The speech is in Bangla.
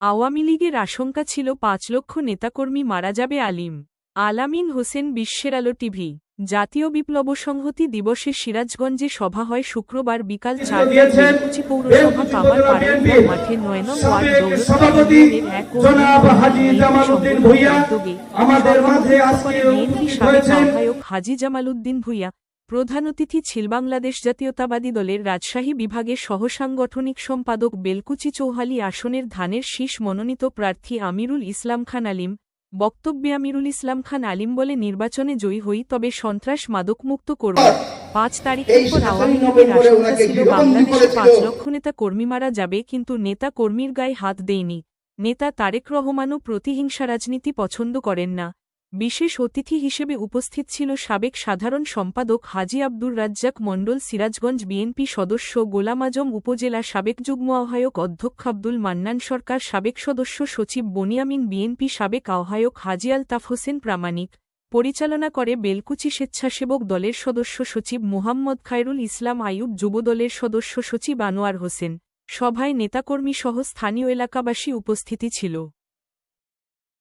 আওয়ামী লীগের আশঙ্কা ছিল পাঁচ লক্ষ নেতাকর্মী মারা যাবে আলিম। আলামিন হোসেন বিশ্বের আলো টিভি জাতীয় বিপ্লব সংহতি দিবসে সিরাজগঞ্জে সভা হয় শুক্রবার বিকাল চারটায়। পৌরসভা মাঠে নয় নং ওয়ার্ড এক আমাদের মাঝে আজকে। আহ্বায়ক হাজী জামালউদ্দিন ভূঁইয়া। প্রধান অতিথি ছিল বাংলাদেশ জাতীয়তাবাদী দলের রাজশাহী বিভাগের সহসাংগঠনিক সম্পাদক বেলকুচি চৌহালি আসনের ধানের শীষ মনোনীত প্রার্থী আমিরুল ইসলাম খান আলিম। বক্তব্যে আমিরুল ইসলাম খান আলিম বলে নির্বাচনে জয়ী হই তবে সন্ত্রাস মাদকমুক্ত করব পাঁচ তারিখের পর আওয়ামী লীগের আশঙ্কা ছিল বাংলাদেশে পাঁচ লক্ষ নেতা কর্মী মারা যাবে কিন্তু নেতা কর্মীর গায়ে হাত দেয়নি। নেতা তারেক রহমানও প্রতিহিংসা রাজনীতি পছন্দ করেন না। বিশেষ অতিথি হিসেবে উপস্থিত ছিল সাবেক সাধারণ সম্পাদক হাজি আব্দুর রাজ্জাক মণ্ডল সিরাজগঞ্জ বিএনপি সদস্য গোলাম আজম, উপজেলা সাবেক যুগ্ম আহ্বায়ক অধ্যক্ষ আব্দুল মান্নান সরকার সাবেক সদস্য সচিব বনিয়ামিন, বিএনপি সাবেক আহ্বায়ক হাজি আলতাফ হোসেন প্রামাণিক, পরিচালনা করে বেলকুচি স্বেচ্ছাসেবক দলের সদস্য সচিব মোহাম্মদ খায়রুল ইসলাম আইয়ুব যুবদলের সদস্য সচিব আনোয়ার হোসেন। সভায় নেতাকর্মী সহ স্থানীয় এলাকাবাসী উপস্থিতি ছিল।